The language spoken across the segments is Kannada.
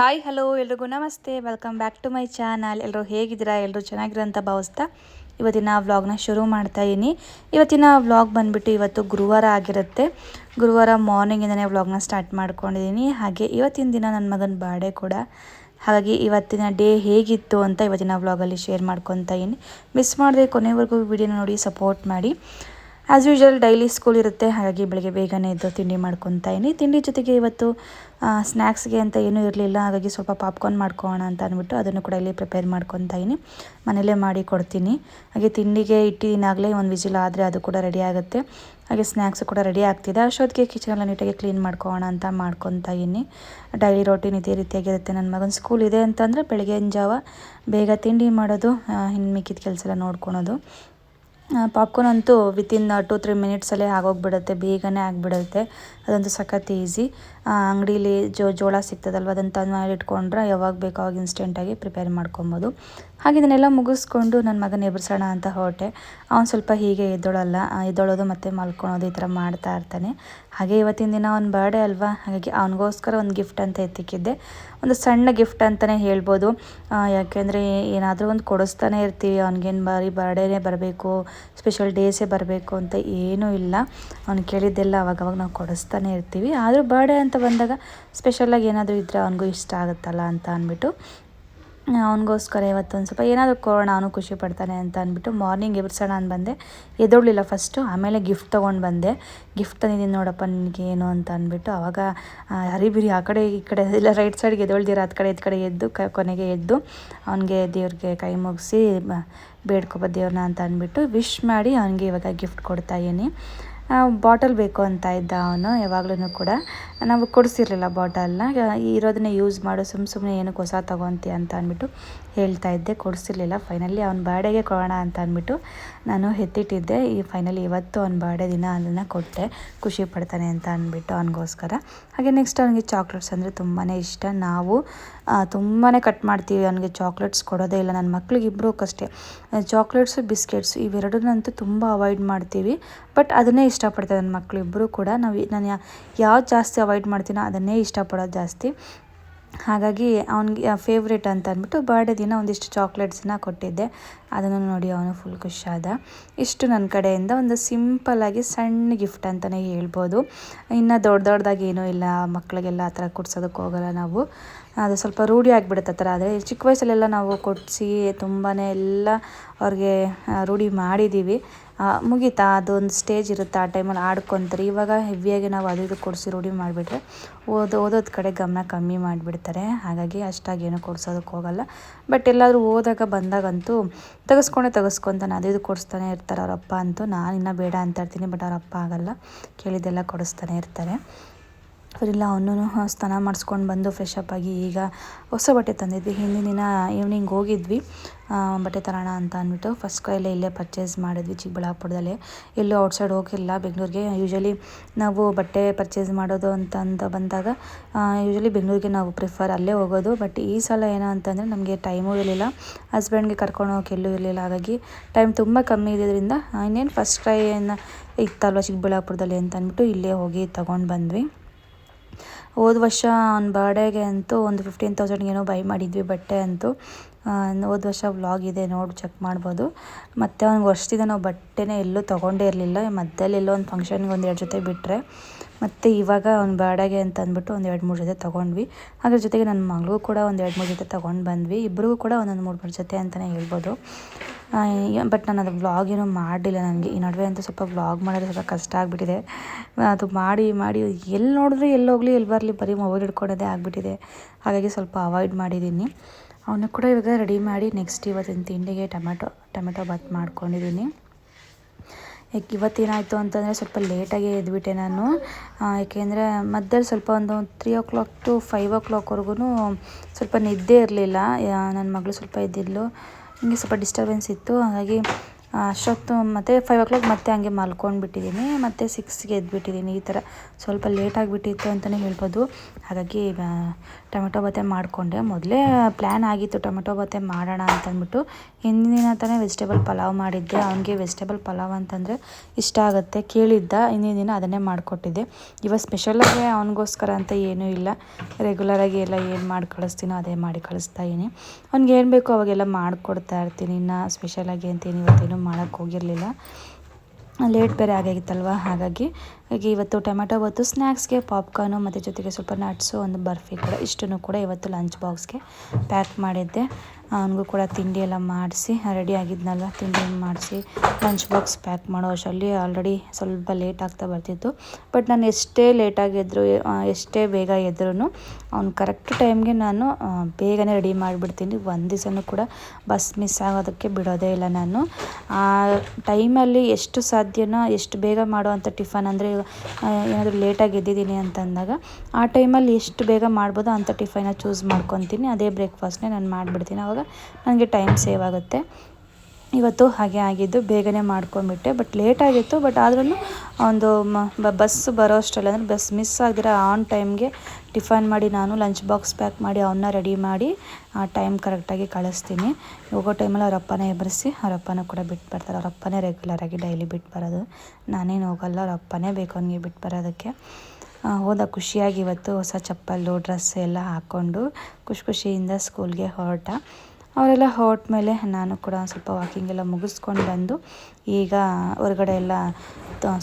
ಹಾಯ್, ಹಲೋ, ಎಲ್ರಿಗೂ namaste. Welcome back to my channel ಎಲ್ಲರೂ ಹೇಗಿದ್ದೀರಾ? ಎಲ್ಲರೂ ಚೆನ್ನಾಗಿರೋ ಅಂತ ಭಾವಿಸ್ತಾ ಇವತ್ತಿನ ವ್ಲಾಗ್ನ ಶುರು ಮಾಡ್ತಾ ಇದ್ದೀನಿ ಇವತ್ತಿನ ವ್ಲಾಗ್ ಬಂದುಬಿಟ್ಟು ಇವತ್ತು ಗುರುವಾರ ಆಗಿರುತ್ತೆ. ಗುರುವಾರ ಮಾರ್ನಿಂಗಿಂದನೇ ವ್ಲಾಗ್ನ ಸ್ಟಾರ್ಟ್ ಮಾಡ್ಕೊಂಡಿದ್ದೀನಿ ಹಾಗೆ ಇವತ್ತಿನ ದಿನ ನನ್ನ ಮಗನ ಬಾಡೆ ಕೂಡ. ಹಾಗಾಗಿ ಇವತ್ತಿನ ಡೇ ಹೇಗಿತ್ತು ಅಂತ ಇವತ್ತಿನ ವ್ಲಾಗಲ್ಲಿ ಶೇರ್ ಮಾಡ್ಕೊತಾ ಇದ್ದೀನಿ ಮಿಸ್ ಮಾಡದೆ ಕೊನೆವರೆಗೂ ವಿಡಿಯೋನ ನೋಡಿ ಸಪೋರ್ಟ್ ಮಾಡಿ. ಆ್ಯಸ್ ಯೂಶ್ವಲ್ ಡೈಲಿ ಸ್ಕೂಲ್ ಇರುತ್ತೆ. ಹಾಗಾಗಿ ಬೆಳಗ್ಗೆ ಬೇಗನೆ ಎದ್ದು ತಿಂಡಿ ಮಾಡ್ಕೊತಾ ಇದ್ದೀನಿ. ತಿಂಡಿ ಜೊತೆಗೆ ಇವತ್ತು ಸ್ನ್ಯಾಕ್ಸ್ಗೆ ಅಂತ ಏನೂ ಇರಲಿಲ್ಲ. ಹಾಗಾಗಿ ಸ್ವಲ್ಪ ಪಾಪ್ಕಾರ್ನ್ ಮಾಡ್ಕೋಣ ಅಂತ ಅಂದ್ಬಿಟ್ಟು ಅದನ್ನು ಕೂಡ ಇಲ್ಲಿ ಪ್ರಿಪೇರ್ ಮಾಡ್ಕೊತಾ ಇದ್ದೀನಿ. ಮನೇಲೇ ಮಾಡಿ ಕೊಡ್ತೀನಿ. ಹಾಗೆ ತಿಂಡಿಗೆ ಇಟ್ಟಿದ್ದೀನಾಗಲೇ ಒಂದು ವಿಜಿಲ್ ಆದರೆ ಅದು ಕೂಡ ರೆಡಿ ಆಗುತ್ತೆ. ಹಾಗೆ ಸ್ನ್ಯಾಕ್ಸು ಕೂಡ ರೆಡಿ ಆಗ್ತಿದೆ. ಅಷ್ಟೊತ್ತಿಗೆ ಕಿಚನೆಲ್ಲ ನೀಟಾಗಿ ಕ್ಲೀನ್ ಮಾಡ್ಕೋಣ ಅಂತ ಮಾಡ್ಕೊತಾ ಡೈಲಿ ರೊಟೀನ್ ಇದೇ ರೀತಿಯಾಗಿರುತ್ತೆ. ನನ್ನ ಮಗನ ಸ್ಕೂಲ್ ಇದೆ ಅಂತಂದರೆ ಬೆಳಗಿನ ಜಾವ ಬೇಗ ತಿಂಡಿ ಮಾಡೋದು ಇನ್ನು ಮಿಕ್ಕಿದ ಕೆಲಸ ಎಲ್ಲ ನೋಡ್ಕೊಳೋದು. ಪಾಪ್ಕಾರ್ನ್ ಅಂತೂ ವಿತಿನ್ ಟು ತ್ರೀ ಮಿನಿಟ್ಸಲ್ಲೇ ಆಗೋಗ್ಬಿಡುತ್ತೆ, ಬೇಗನೆ ಆಗಿಬಿಡುತ್ತೆ. ಅದಂತೂ ಸಖತ್ ಈಸಿ ಅಂಗಡೀಲಿ ಜೋ, ಜೋಳ ಸಿಗ್ತದಲ್ವ, ಅದನ್ನು ತಂದು ಇಟ್ಕೊಂಡ್ರೆ ಯಾವಾಗ ಬೇಕೋ ಅವಾಗ ಇನ್ಸ್ಟೆಂಟಾಗಿ ಪ್ರಿಪೇರ್ ಮಾಡ್ಕೊಬೋದು. ಹಾಗೆ ಇದನ್ನೆಲ್ಲ ಮುಗಿಸ್ಕೊಂಡು ನನ್ನ ಮಗನ ಎಬ್ರಿಸೋಣ ಅಂತ ಹೊರಟೆ. ಅವನು ಸ್ವಲ್ಪ ಹೀಗೆ ಎದ್ದೊಳಲ್ಲ ಎದ್ದೊಳೋದು ಮತ್ತು ಮಲ್ಕೊಳೋದು ಈ ಥರ ಮಾಡ್ತಾ ಇರ್ತಾನೆ. ಹಾಗೆ ಇವತ್ತಿನ ದಿನ ಅವ್ನ ಬರ್ಡೇ ಅಲ್ವಾ? ಹಾಗಾಗಿ ಅವನಿಗೋಸ್ಕರ ಒಂದು ಗಿಫ್ಟ್ ಅಂತ ಎತ್ತಿಕ್ಕಿದ್ದೆ. ಒಂದು ಸಣ್ಣ ಗಿಫ್ಟ್ ಅಂತಲೇ ಹೇಳ್ಬೋದು. ಯಾಕೆಂದರೆ ಏನಾದರೂ ಒಂದು ಕೊಡಿಸ್ತಾನೆ ಇರ್ತೀವಿ, ಅವ್ನಿಗೇನು ಬಾರಿ ಬರ್ಡೇನೇ ಬರಬೇಕು ಸ್ಪೆಷಲ್ ಡೇಸೇ ಬರಬೇಕು ಅಂತ ಏನೂ ಇಲ್ಲ. ಅವ್ನು ಕೇಳಿದ್ದೆಲ್ಲ ಅವಾಗವಾಗ ನಾವು ಕೊಡಿಸ್ತಾನೆ ಇರ್ತೀವಿ. ಆದರೂ ಬರ್ಡೇ ಅಂತ ಬಂದಾಗ ಸ್ಪೆಷಲಾಗಿ ಏನಾದರೂ ಇದ್ದರೆ ಅವನಿಗೂ ಇಷ್ಟ ಆಗುತ್ತಲ್ಲ ಅಂತ ಅಂದ್ಬಿಟ್ಟು ಅವನಿಗೋಸ್ಕರ ಇವತ್ತೊಂದು ಸ್ವಲ್ಪ ಏನಾದರೂ ಕೊಡೋಣ, ಅವನು ಖುಷಿ ಪಡ್ತಾನೆ ಅಂತ ಅಂದ್ಬಿಟ್ಟು ಮಾರ್ನಿಂಗ್ ಎಬ್ಸೋಣ ಅಂತ ಬಂದೆ. ಎದ್ದೊಳ್ಳಿಲ್ಲ ಫಸ್ಟು ಆಮೇಲೆ ಗಿಫ್ಟ್ ತೊಗೊಂಡು ಬಂದೆ. ಗಿಫ್ಟ್ ತಂದಿದ್ದೀನಿ ನೋಡಪ್ಪ ನಿನಗೆ ಏನು ಅಂತ ಅಂದ್ಬಿಟ್ಟು ಅವಾಗ ಹರಿಬಿರಿ, ಆ ಕಡೆ, ಈ ಕಡೆ ಇಲ್ಲ ರೈಟ್ ಸೈಡ್ಗೆ ಎದ್ದೊಳ್ದಿರ ಹತ್ತು ಕಡೆ ಎದ್ದು ಕಡೆ ಎದ್ದು, ಕ, ಕೊನೆಗೆ ಎದ್ದು ಅವನಿಗೆ ದೇವ್ರಿಗೆ ಕೈ ಮುಗಿಸಿ ಬೇಡ್ಕೊಬ ದೇವ್ರನ್ನ ಅಂತ ಅಂದ್ಬಿಟ್ಟು ವಿಶ್ ಮಾಡಿ ಅವನಿಗೆ ಇವಾಗ ಗಿಫ್ಟ್ ಕೊಡ್ತಾ ಇದ್ದೀನಿ. ಬಾಟಲ್ ಬೇಕು ಅಂತ ಇದ್ದ ಅವನು ಯಾವಾಗ್ಲೂ ಕೂಡ. ನಾವು ಕೊಡಿಸಿರ್ಲಿಲ್ಲ ಬಾಟಲ್ನ. ಇರೋದನ್ನೇ ಯೂಸ್ ಮಾಡು ಸುಮ್ಮ ಸುಮ್ಮನೆ ಏನಕ್ಕೆ ಹೊಸ ತೊಗೊತೀಯ ಅಂತ ಅಂದ್ಬಿಟ್ಟು ಹೇಳ್ತಾ ಇದ್ದೆ. ಕೊಡಿಸಿರ್ಲಿಲ್ಲ. ಫೈನಲಿ ಅವ್ನ ಬರ್ಡೇಗೆ ಕೊಡೋಣ ಅಂತ ಅಂದ್ಬಿಟ್ಟು ನಾನು ಎತ್ತಿಟ್ಟಿದ್ದೆ. ಈ ಫೈನಲಿ ಇವತ್ತು ಅವ್ನ ಬರ್ಡೇ ದಿನ ಅದನ್ನು ಕೊಟ್ಟೆ. ಖುಷಿ ಪಡ್ತಾನೆ ಅಂತ ಅಂದ್ಬಿಟ್ಟು ಅವನಿಗೋಸ್ಕರ. ಹಾಗೆ ನೆಕ್ಸ್ಟ್ ಅವನಿಗೆ ಚಾಕ್ಲೇಟ್ಸ್ ಅಂದರೆ ತುಂಬಾ ಇಷ್ಟ. ನಾವು ತುಂಬಾ ಕಟ್ ಮಾಡ್ತೀವಿ. ಅವನಿಗೆ ಚಾಕ್ಲೇಟ್ಸ್ ಕೊಡೋದೇ ಇಲ್ಲ. ನನ್ನ ಮಕ್ಳಿಗೆ ಇಬ್ಬರಿಗಷ್ಟೇ ಚಾಕ್ಲೇಟ್ಸು ಬಿಸ್ಕೆಟ್ಸು ಇವೆರಡನ್ನಂತೂ ತುಂಬ ಅವಾಯ್ಡ್ ಮಾಡ್ತೀವಿ. ಬಟ್ ಅದನ್ನೇ ಇಷ್ಟಪಡ್ತಾರೆ ನನ್ನ ಮಕ್ಕಳು ಇಬ್ಬರು ಕೂಡ. ನಾವು ನಾನು ಯಾವ್ದು ಜಾಸ್ತಿ ಅವಾಯ್ಡ್ ಮಾಡ್ತೀನೋ ಅದನ್ನೇ ಇಷ್ಟಪಡೋದು ಜಾಸ್ತಿ. ಹಾಗಾಗಿ ಅವನಿಗೆ ಫೇವ್ರೇಟ್ ಅಂತ ಅಂದ್ಬಿಟ್ಟು ಬರ್ಡೇ ದಿನ ಒಂದಿಷ್ಟು ಚಾಕ್ಲೇಟ್ಸನ್ನ ಕೊಟ್ಟಿದ್ದೆ. ಅದನ್ನು ನೋಡಿ ಅವನು ಫುಲ್ ಖುಷಿಯಾದ ಇಷ್ಟು ನನ್ನ ಕಡೆಯಿಂದ ಒಂದು ಸಿಂಪಲ್ಲಾಗಿ ಸಣ್ಣ ಗಿಫ್ಟ್ ಅಂತಲೇ ಹೇಳ್ಬೋದು. ಇನ್ನು ದೊಡ್ಡ ದೊಡ್ಡದಾಗಿ ಏನೂ ಇಲ್ಲ. ಮಕ್ಕಳಿಗೆಲ್ಲ ಆ ಥರ ಕೊಡ್ಸೋದಕ್ಕೆ ಹೋಗಲ್ಲ ನಾವು. ಅದು ಸ್ವಲ್ಪ ರೂಢಿ ಆಗಿಬಿಡುತ್ತೆ ಆ ಥರ. ಆದರೆ ಚಿಕ್ಕ ವಯಸ್ಸಲ್ಲೆಲ್ಲ ನಾವು ಕೊಡಿಸಿ ತುಂಬಾ ಎಲ್ಲ ಅವ್ರಿಗೆ ರೂಢಿ ಮಾಡಿದ್ದೀವಿ ಮುಗೀತಾ? ಅದೊಂದು ಸ್ಟೇಜ್ ಇರುತ್ತೆ? ಆ ಟೈಮಲ್ಲಿ ಆಡ್ಕೊತಾರೆ. ಇವಾಗ ಹೆವಿಯಾಗಿ ನಾವು ಅದು ಇದು ಕೊಡಿಸಿ ರೂಢಿ ಮಾಡಿಬಿಟ್ರೆ ಓದು, ಓದೋದ ಕಡೆ ಗಮನ ಕಮ್ಮಿ ಮಾಡಿಬಿಡ್ತಾರೆ. ಹಾಗಾಗಿ ಅಷ್ಟಾಗಿ ಏನೂ ಕೊಡ್ಸೋದಕ್ಕೆ ಹೋಗಲ್ಲ. ಬಟ್ ಎಲ್ಲಾದರೂ ಓದಾಗ ಬಂದಾಗಂತೂ ತೆಗೆಸ್ಕೊಂಡೆ ತೆಗೆಸ್ಕೊತಾನೆ, ಅದು ಇದು ಕೊಡಿಸ್ತಾನೆ ಇರ್ತಾರೆ ಅವರಪ್ಪ ಅಂತೂ. ನಾನು ಇನ್ನೂ ಬೇಡ ಅಂತ ಇರ್ತೀನಿ ಬಟ್ ಅವರಪ್ಪ ಆಗಲ್ಲ. ಕೇಳಿದ್ದೆಲ್ಲ ಕೊಡಿಸ್ತಾನೆ ಇರ್ತಾರೆ. ಇಲ್ಲ ಅವನೂ ಸ್ನಾನ ಮಾಡಿಸ್ಕೊಂಡು ಬಂದು ಫ್ರೆಶ್ ಅಪ್ ಆಗಿ ಈಗ ಹೊಸ ಬಟ್ಟೆ ತಂದಿದ್ವಿ. ಹಿಂದಿನ ದಿನ ಈವ್ನಿಂಗ್ ಹೋಗಿದ್ವಿ. ಬಟ್ಟೆ ತರೋಣ ಅಂತ ಅಂದ್ಬಿಟ್ಟು ಫಸ್ಟ್ ಕೈಲೇ ಇಲ್ಲೇ ಪರ್ಚೇಸ್ ಮಾಡಿದ್ವಿ ಚಿಕ್ಕಬಳ್ಳಾಪುರದಲ್ಲೇ. ಎಲ್ಲೂ ಔಟ್ಸೈಡ್ ಹೋಗಿಲ್ಲ. ಬೆಂಗಳೂರಿಗೆ ಯೂಶ್ವಲಿ ನಾವು ಬಟ್ಟೆ ಪರ್ಚೇಸ್ ಮಾಡೋದು ಅಂತ ಅಂತ ಬಂದಾಗ ಯೂಶ್ವಲಿ ಬೆಂಗಳೂರಿಗೆ ನಾವು ಪ್ರಿಫರ್ ಅಲ್ಲೇ ಹೋಗೋದು. ಬಟ್ ಈ ಸಲ ಏನೋ ಅಂತಂದರೆ ನಮಗೆ ಟೈಮೂ ಇರಲಿಲ್ಲ. ಹಸ್ಬೆಂಡ್ಗೆ ಕರ್ಕೊಂಡು ಹೋಗಕ್ಕೆ ಎಲ್ಲೂ ಇರಲಿಲ್ಲ. ಹಾಗಾಗಿ ಟೈಮ್ ತುಂಬ ಕಮ್ಮಿ ಇದ್ದಿದ್ದರಿಂದ ಇನ್ನೇನು ಫಸ್ಟ್ ಕ್ರೈನ ಇತ್ತಲ್ವ ಚಿಕ್ಕಬಳ್ಳಾಪುರದಲ್ಲಿ ಅಂತ ಅಂದ್ಬಿಟ್ಟು ಇಲ್ಲೇ ಹೋಗಿ ತೊಗೊಂಡು ಬಂದ್ವಿ. ಹೋದ ವರ್ಷ ಅವ್ನ ಬರ್ಡೇಗೆ ಅಂತೂ ಒಂದು ಫಿಫ್ಟೀನ್ ತೌಸಂಡ್ಗೇನೋ ಬೈ ಮಾಡಿದ್ವಿ ಬಟ್ಟೆ ಅಂತೂ. ಹೋದ ವರ್ಷ ವ್ಲಾಗ್ ಇದೆ, ನೋಡಿ ಚೆಕ್ ಮಾಡ್ಬೋದು. ಮತ್ತು ಅವ್ನಿಗೆ ವರ್ಷದಿಂದ ನಾವು ಬಟ್ಟೆನೇ ಎಲ್ಲೂ ತೊಗೊಂಡೇ ಇರಲಿಲ್ಲ. ಮಧ್ಯದಲ್ಲಿ ಎಲ್ಲೋ ಒಂದು ಫಂಕ್ಷನ್ಗೆ ಒಂದು ಎರಡು ಜೊತೆ ಬಿಟ್ಟರೆ ಮತ್ತು ಇವಾಗ ಅವ್ನ ಬರ್ಡೇಗೆ ಅಂತ ಅಂದ್ಬಿಟ್ಟು ಒಂದು ಎರಡು, ಮೂರು ಜೊತೆ ತೊಗೊಂಡ್ವಿ. ಅದ್ರ ಜೊತೆಗೆ ನನ್ನ ಮಗಳು ಕೂಡ ಒಂದು ಎರಡು, ಮೂರು ಜೊತೆ ತೊಗೊಂಡು ಬಂದ್ವಿ. ಇಬ್ಬರಿಗೂ ಕೂಡ ಒಂದೊಂದು, ಮೂರು ಮೂರು ಜೊತೆ ಅಂತಲೇ ಹೇಳ್ಬೋದು. ಬಟ್ ನಾನು ಅದು ವ್ಲಾಗ್ ಏನೂ ಮಾಡಲಿಲ್ಲ ನನಗೆ ಈ ನಡುವೆ ಅಂತೂ ಸ್ವಲ್ಪ ವ್ಲಾಗ್ ಮಾಡೋದು ಸ್ವಲ್ಪ ಕಷ್ಟ ಆಗಿಬಿಟ್ಟಿದೆ. ಅದು ಮಾಡಿ ಮಾಡಿ ಎಲ್ಲಿ ನೋಡಿದ್ರೂ ಎಲ್ಲಿ ಹೋಗಲಿ ಎಲ್ಲಿ ಬರಲಿ, ಬರೀ ಮೊಬೈಲ್ ಹಿಡ್ಕೊಳ್ಳೋದೇ ಆಗಿಬಿಟ್ಟಿದೆ. ಹಾಗಾಗಿ ಸ್ವಲ್ಪ ಅವಾಯ್ಡ್ ಮಾಡಿದ್ದೀನಿ. ಅವನ್ನ ಕೂಡ ಇವಾಗ ರೆಡಿ ಮಾಡಿ ನೆಕ್ಸ್ಟ್ ಇವತ್ತಿನ ತಿಂಡಿಗೆ ಟೊಮೆಟೊ ಟೊಮೆಟೊ ಬಾತ್ ಮಾಡ್ಕೊಂಡಿದ್ದೀನಿ. ಯಾಕೆ ಇವತ್ತೇನಾಯಿತು ಅಂತಂದರೆ ಸ್ವಲ್ಪ ಲೇಟಾಗಿ ಎದ್ಬಿಟ್ಟೆ ನಾನು. ಯಾಕೆಂದರೆ ಮಧ್ಯದಲ್ಲಿ ಸ್ವಲ್ಪ ಒಂದು three o'clock to five ಓ ಕ್ಲಾಕ್ವರೆಗೂ ಸ್ವಲ್ಪ ನಿದ್ದೆ ಇರಲಿಲ್ಲ. ನನ್ನ ಮಗಳು ಸ್ವಲ್ಪ ಎದ್ದಿದ್ಲು. ಹಿಂಗೆ ಸ್ವಲ್ಪ ಡಿಸ್ಟರ್ಬೆನ್ಸ್ ಇತ್ತು ಹಾಗಾಗಿ ಅಷ್ಟೊತ್ತು ಮತ್ತು ಫೈವ್ ಓ ಕ್ಲಾಕ್ ಮತ್ತೆ ಹಂಗೆ ಮಲ್ಕೊಂಡ್ಬಿಟ್ಟಿದ್ದೀನಿ ಮತ್ತು ಸಿಕ್ಸ್ಗೆ ಎದ್ಬಿಟ್ಟಿದ್ದೀನಿ ಈ ಥರ. ಸ್ವಲ್ಪ ಲೇಟ್ ಆಗಿಬಿಟ್ಟಿತ್ತು ಅಂತಲೇ ಹೇಳ್ಬೋದು. ಹಾಗಾಗಿ ಟೊಮೆಟೊ ಬತ್ತೆ ಮಾಡಿಕೊಂಡೆ. ಮೊದಲೇ ಪ್ಲ್ಯಾನ್ ಆಗಿತ್ತು ಟೊಮೆಟೊ ಬತ್ತೆ ಮಾಡೋಣ ಅಂತಂದ್ಬಿಟ್ಟು. ಹಿಂದಿನ ದಿನ ತಾನೇ ವೆಜಿಟೇಬಲ್ ಪಲಾವ್ ಮಾಡಿದ್ದೆ. ಅವನಿಗೆ ವೆಜಿಟೇಬಲ್ ಪಲಾವ್ ಅಂತಂದರೆ ಇಷ್ಟ ಆಗುತ್ತೆ ಕೇಳಿದ್ದ. ಹಿಂದಿನ ದಿನ ಅದನ್ನೇ ಮಾಡಿಕೊಟ್ಟಿದ್ದೆ. ಇವಾಗ ಸ್ಪೆಷಲಾಗಿ ಅವನಿಗೋಸ್ಕರ ಅಂತ ಏನೂ ಇಲ್ಲ. ರೆಗ್ಯುಲರಾಗಿ ಎಲ್ಲ ಏನು ಮಾಡಿ ಕಳಿಸ್ತೀನೋ ಅದೇ ಮಾಡಿ ಕಳಿಸ್ತಾ ಇದ್ದೀನಿ ಅವ್ನಿಗೆ ಏನು ಬೇಕೋ ಅವಾಗೆಲ್ಲ ಮಾಡಿಕೊಡ್ತಾ ಇರ್ತೀನಿ. ಇನ್ನು ಸ್ಪೆಷಲಾಗಿ ಅಂತ ಏನು ಇವತ್ತೇನು ಮಾಡೋಕ್ಕೆ ಹೋಗಿರಲಿಲ್ಲ. ಲೇಟ್ ಬೇರೆ ಆಗೈತಲ್ವ ಹಾಗಾಗಿ ಹಾಗೆ ಇವತ್ತು ಟೊಮೆಟೊ ಬಾತು ಸ್ನ್ಯಾಕ್ಸ್ಗೆ ಪಾಪ್ಕಾರ್ನು ಮತ್ತು ಜೊತೆಗೆ ಸ್ವಲ್ಪ ನಟ್ಸು ಒಂದು ಬರ್ಫಿ ಕೂಡ, ಇಷ್ಟನ್ನು ಕೂಡ ಇವತ್ತು ಲಂಚ್ ಬಾಕ್ಸ್ಗೆ ಪ್ಯಾಕ್ ಮಾಡಿದ್ದೆ. ಅವನಿಗೂ ಕೂಡ ತಿಂಡಿ ಎಲ್ಲ ಮಾಡಿಸಿ ರೆಡಿ ಆಗಿದ್ನಲ್ಲ, ತಿಂಡಿ ಮಾಡಿಸಿ ಲಂಚ್ ಬಾಕ್ಸ್ ಪ್ಯಾಕ್ ಮಾಡೋ ಅಷ್ಟರಲ್ಲಿ ಆಲ್ರೆಡಿ ಸ್ವಲ್ಪ ಲೇಟ್ ಆಗ್ತಾ ಬರ್ತಿತ್ತು. ಬಟ್ ನಾನು ಎಷ್ಟೇ ಲೇಟಾಗಿ ಎದ್ರು ಎಷ್ಟೇ ಬೇಗ ಎದ್ರೂ ಅವ್ನು ಕರೆಕ್ಟ್ ಟೈಮ್ಗೆ ನಾನು ಬೇಗನೆ ರೆಡಿ ಮಾಡಿಬಿಡ್ತೀನಿ. ಒಂದು ದಿವಸನೂ ಕೂಡ ಬಸ್ ಮಿಸ್ ಆಗೋದಕ್ಕೆ ಬಿಡೋದೇ ಇಲ್ಲ ನಾನು. ಆ ಟೈಮಲ್ಲಿ ಎಷ್ಟು ಸಾಧ್ಯನೋ, ಎಷ್ಟು ಬೇಗ ಮಾಡುವಂಥ ಟಿಫನ್ ಅಂದರೆ ಏನಾದರೂ ಲೇಟಾಗಿ ಎದ್ದಿದ್ದೀನಿ ಅಂತಂದಾಗ, ಆ ಟೈಮಲ್ಲಿ ಎಷ್ಟು ಬೇಗ ಮಾಡ್ಬೋದೋ ಅಂಥ ಟಿಫನ್ನ ಚೂಸ್ ಮಾಡ್ಕೊತೀನಿ. ಅದೇ ಬ್ರೇಕ್ಫಾಸ್ಟ್ನೇ ನಾನು ಮಾಡಿಬಿಡ್ತೀನಿ. ಆವಾಗ ನನಗೆ ಟೈಮ್ ಸೇವ್ ಆಗುತ್ತೆ. ಇವತ್ತು ಹಾಗೆ ಆಗಿದ್ದು ಬೇಗನೆ ಮಾಡ್ಕೊಂಬಿಟ್ಟೆ ಬಟ್ ಲೇಟ್ ಆಗಿತ್ತು ಬಟ್ ಆದ್ರೂ ಒಂದು ಬಸ್ ಬರೋ ಅಷ್ಟರಲ್ಲಿ, ಅಂದರೆ ಬಸ್ ಮಿಸ್ ಆಗಿರೋ ಆನ್ ಟೈಮ್ಗೆ ಟಿಫನ್ ಮಾಡಿ ನಾನು ಲಂಚ್ ಬಾಕ್ಸ್ ಪ್ಯಾಕ್ ಮಾಡಿ ಅವನ್ನ ರೆಡಿ ಮಾಡಿ ಆ ಟೈಮ್ ಕರೆಕ್ಟಾಗಿ ಕಳಿಸ್ತೀನಿ. ಹೋಗೋ ಟೈಮಲ್ಲಿ ಅವ್ರ ಅಪ್ಪನೇ ಎಬ್ಬರಿಸಿ ಅವ್ರ ಕೂಡ ಬಿಟ್ಟು ಬರ್ತಾರೆ. ಅವ್ರ ಅಪ್ಪನೇ ರೆಗ್ಯುಲರಾಗಿ ಡೈಲಿ ಬಿಟ್ಟು ಬರೋದು. ನಾನೇನು ಹೋಗಲ್ಲ ಅವ್ರ ಅಪ್ಪನೇ ಬೇಕು ಅವನಿಗೆ ಬಿಟ್ಟು ಬರೋದಕ್ಕೆ. ಹೋದ ಖುಷಿಯಾಗಿ ಇವತ್ತು ಹೊಸ ಚಪ್ಪಲು ಡ್ರೆಸ್ ಎಲ್ಲ ಹಾಕ್ಕೊಂಡು ಖುಷಿ ಖುಷಿಯಿಂದ ಸ್ಕೂಲ್ಗೆ ಹೊರಟ. ಅವರೆಲ್ಲ ಹೊರಟ ಮೇಲೆ ನಾನು ಕೂಡ ಸ್ವಲ್ಪ ವಾಕಿಂಗ್ ಎಲ್ಲ ಮುಗಿಸ್ಕೊಂಡು ಬಂದು ಈಗ ಹೊರಗಡೆ ಎಲ್ಲ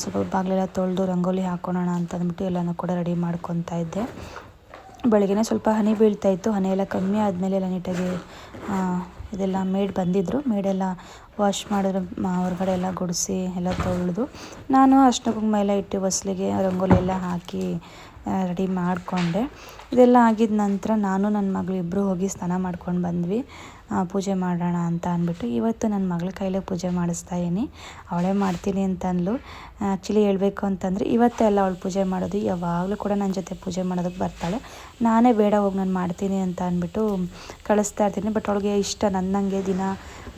ಸ್ವಲ್ಪ ಬಾಗಿಲೆಲ್ಲ ತೊಳೆದು ರಂಗೋಲಿ ಹಾಕೋಣ ಅಂತ ಅಂದ್ಬಿಟ್ಟು ಎಲ್ಲನೂ ಕೂಡ ರೆಡಿ ಮಾಡ್ಕೊತಾ ಇದ್ದೆ. ಬೆಳಗ್ಗೆ ಸ್ವಲ್ಪ ಹನಿ ಬೀಳ್ತಾ ಇತ್ತು. ಹನಿ ಎಲ್ಲ ಕಮ್ಮಿ ಆದಮೇಲೆ ಎಲ್ಲ ನೀಟಾಗಿ ಇದೆಲ್ಲ ಮೇಡ್ ಬಂದಿದ್ದರು ಮೇಡೆಲ್ಲ ವಾಶ್ ಮಾಡಿದ್ರೆ. ಹೊರಗಡೆ ಎಲ್ಲ ಗುಡಿಸಿ ಎಲ್ಲ ತೊಳೆದು ನಾನು ಅರ್ಶಿನ ಕುಂಕುಮ ಎಲ್ಲ ಇಟ್ಟು ಹೊಸಲಿಗೆ ರಂಗೋಲಿ ಎಲ್ಲ ಹಾಕಿ ರೆಡಿ ಮಾಡಿಕೊಂಡೆ. ಇದೆಲ್ಲ ಆಗಿದ ನಂತರ ನಾನು ನನ್ನ ಮಗಳು ಇಬ್ಬರು ಹೋಗಿ ಸ್ನಾನ ಮಾಡ್ಕೊಂಡು ಬಂದ್ವಿ. ಪೂಜೆ ಮಾಡೋಣ ಅಂತ ಅಂದ್ಬಿಟ್ಟು ಇವತ್ತು ನನ್ನ ಮಗಳ ಕೈಲೇ ಪೂಜೆ ಮಾಡಿಸ್ತಾ ಇದ್ದೀನಿ. ಅವಳೇ ಮಾಡ್ತೀನಿ ಅಂತ ಅಂದ್ಲು ಆ್ಯಕ್ಚುಲಿ ಹೇಳಬೇಕು ಅಂತಂದರೆ ಇವತ್ತೆಲ್ಲ ಅವಳು ಪೂಜೆ ಮಾಡೋದು. ಯಾವಾಗಲೂ ಕೂಡ ನನ್ನ ಜೊತೆ ಪೂಜೆ ಮಾಡೋದಕ್ಕೆ ಬರ್ತಾಳೆ. ನಾನೇ ಬೇಡ ಹೋಗಿ ನಾನು ಮಾಡ್ತೀನಿ ಅಂತ ಅಂದ್ಬಿಟ್ಟು ಕಳಿಸ್ತಾ ಇರ್ತೀನಿ. ಬಟ್ ಅವಳಿಗೆ ಇಷ್ಟ ನನ್ನಂಗೆ ದಿನ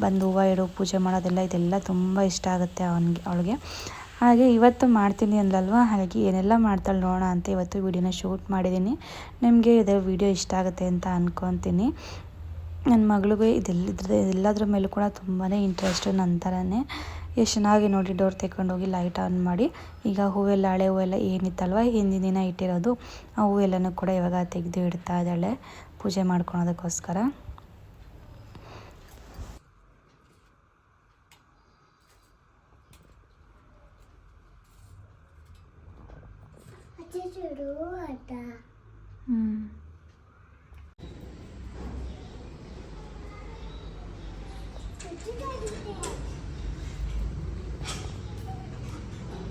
ಬಂದು ಹೂವು ಇಡು, ಪೂಜೆ ಮಾಡೋದೆಲ್ಲ ಇದೆಲ್ಲ ತುಂಬ ಇಷ್ಟ ಆಗುತ್ತೆ ಅವನಿಗೆ, ಅವಳಿಗೆ. ಹಾಗೆ ಇವತ್ತು ಮಾಡ್ತೀನಿ ಅಂದಲ್ವಾ ಹಾಗಾಗಿ ಏನೆಲ್ಲ ಮಾಡ್ತಾಳೆ ನೋಡೋಣ ಅಂತ ಇವತ್ತು ವಿಡಿಯೋನ ಶೂಟ್ ಮಾಡಿದ್ದೀನಿ. ನಿಮಗೆ ಇದೇ ವಿಡಿಯೋ ಇಷ್ಟ ಆಗುತ್ತೆ ಅಂತ ಅಂದ್ಕೊತೀನಿ ನನ್ನ ಮಗಳಿಗೂ ಇದೆಲ್ಲದ್ರ ಎಲ್ಲದ್ರ ಮೇಲೂ ಕೂಡ ತುಂಬಾ ಇಂಟ್ರೆಸ್ಟು ನನ್ನ ಥರನೇ ಎಷ್ಟು ಚೆನ್ನಾಗಿ ನೋಡಿ ಡೋರ್ ತೆಗೊಂಡೋಗಿ ಲೈಟ್ ಆನ್ ಮಾಡಿ. ಈಗ ಹೂವೆಲ್ಲ, ಹಳೆ ಹೂವೆಲ್ಲ ಏನಿತ್ತಲ್ವ, ಹಿಂದಿನ ದಿನ ಇಟ್ಟಿರೋದು, ಆ ಹೂವೆಲ್ಲನೂ ಕೂಡ ಇವಾಗ ತೆಗೆದು ಇಡ್ತಾ ಇದ್ದಾಳೆ ಪೂಜೆ ಮಾಡ್ಕೊಳೋದಕ್ಕೋಸ್ಕರ. ಹ್ಞೂ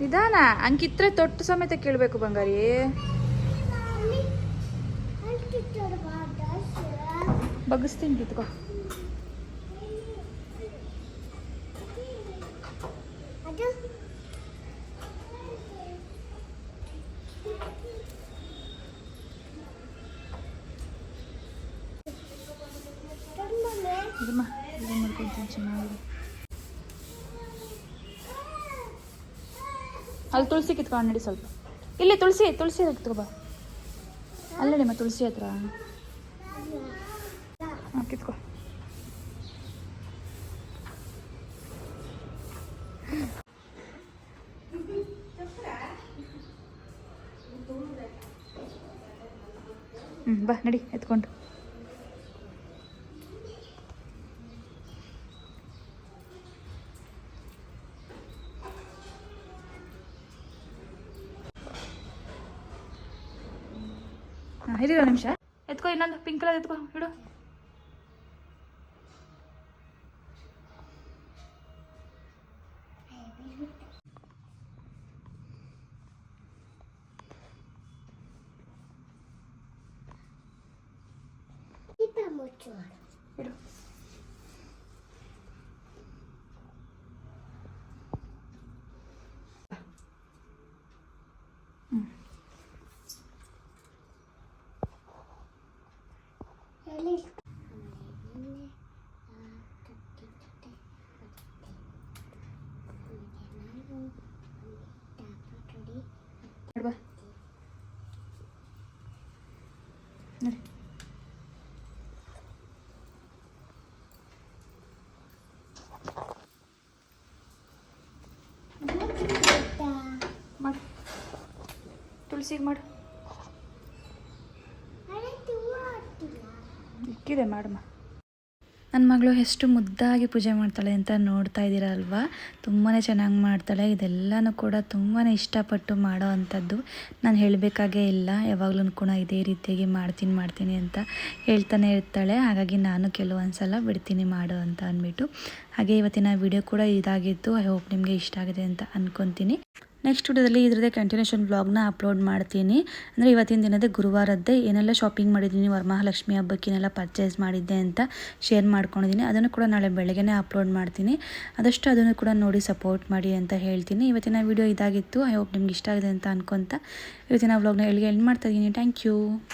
ನಿಧಾನ ಅಂಕಿತ್ರೆ ತೊಟ್ಟು ಸಮೇತ ಕೇಳಬೇಕು ಬಂಗಾರಿ ಬಗ್ಗಿಸ್ತೀನಿ ಕಿತ್ಕೋ ಅದು ಇದಮ್ಮ ಇದು ಮಾಡ್ಕೊಂತೀನಿ ಚೆನ್ನಾಗಿದೆ ಅಲ್ಲಿ ತುಳಸಿ ಕಿತ್ಕೊಂಡು ನಡಿ ಸ್ವಲ್ಪ. ಇಲ್ಲಿ ತುಳಸಿ ತುಳಸಿ ಕಿತ್ಕೊಬಾ ಅಲ್ಲೇ ನಿಮ್ಮ ತುಳಸಿ ಹತ್ರ. ಕಿತ್ಕೊ. ಹ್ಞೂ ಬಾ, ನಡಿ, ಎತ್ಕೊಂಡು. Fernando Espíncola de Tucumán ನೋಡಿ. ಮಾಡು ತುಳಸಿಗೆ ಮಾಡು. ಇಕ್ಕಿದೆ ಮಾಡಮ್ಮ ನನ್ನ ಮಗಳು ಎಷ್ಟು ಮುದ್ದಾಗಿ ಪೂಜೆ ಮಾಡ್ತಾಳೆ ಅಂತ ನೋಡ್ತಾ ಇದ್ದೀರಾ ಅಲ್ವಾ ತುಂಬಾ ಚೆನ್ನಾಗಿ ಮಾಡ್ತಾಳೆ. ಇದೆಲ್ಲನೂ ಕೂಡ ತುಂಬಾ ಇಷ್ಟಪಟ್ಟು ಮಾಡೋ ಅಂಥದ್ದು. ನಾನು ಹೇಳಬೇಕಾಗೇ ಇಲ್ಲ. ಯಾವಾಗಲೂ ಕೂಡ ಇದೇ ರೀತಿಯಾಗಿ ಮಾಡ್ತೀನಿ ಮಾಡ್ತೀನಿ ಅಂತ ಹೇಳ್ತಾನೆ ಇರ್ತಾಳೆ. ಹಾಗಾಗಿ ನಾನು ಕೆಲವೊಂದು ಸಲ ಬಿಡ್ತೀನಿ ಮಾಡು ಅಂತ ಅಂದ್ಬಿಟ್ಟು. ಹಾಗೆ ಇವತ್ತಿನ ವಿಡಿಯೋ ಕೂಡ ಇದಾಗಿತ್ತು. ಐ ಹೋಪ್ ನಿಮಗೆ ಇಷ್ಟ ಆಗಿದೆ ಅಂತ ಅಂದ್ಕೊತೀನಿ ನೆಕ್ಸ್ಟ್ ವಿಡಿಯೋದಲ್ಲಿ ಇದ್ರದ್ದೇ ಕಂಟಿನ್ಯೂಷನ್ ಬ್ಲಾಗ್ನ ಅಪ್ಲೋಡ್ ಮಾಡ್ತೀನಿ. ಅಂದರೆ ಇವತ್ತಿನ ದಿನದ ಗುರುವಾರದ್ದೇ ಏನೆಲ್ಲ ಶಾಪಿಂಗ್ ಮಾಡಿದ್ದೀನಿ, ವರಮಹಾಲಕ್ಷ್ಮಿ ಹಬ್ಬಕ್ಕಿನೆಲ್ಲ ಪರ್ಚೇಸ್ ಮಾಡಿದ್ದೆ ಅಂತ ಶೇರ್ ಮಾಡ್ಕೊಂಡಿದ್ದೀನಿ. ಅದನ್ನು ಕೂಡ ನಾಳೆ ಬೆಳಗ್ಗೆನೇ ಅಪ್ಲೋಡ್ ಮಾಡ್ತೀನಿ. ಆದಷ್ಟು ಅದನ್ನು ಕೂಡ ನೋಡಿ ಸಪೋರ್ಟ್ ಮಾಡಿ ಅಂತ ಹೇಳ್ತೀನಿ. ಇವತ್ತಿನ ವಿಡಿಯೋ ಇದಾಗಿತ್ತು. ಐ ಹೋಪ್ ನಿಮ್ಗೆ ಇಷ್ಟ ಆಗಿದೆ ಅಂತ ಅನ್ಕೊತ. ಇವತ್ತಿನ ವ್ಲಾಗ್ನ ಎಲ್ಲಿಗೆ ಎಂಡ್ ಮಾಡ್ತಾ ಇದ್ದೀನಿ. Thank you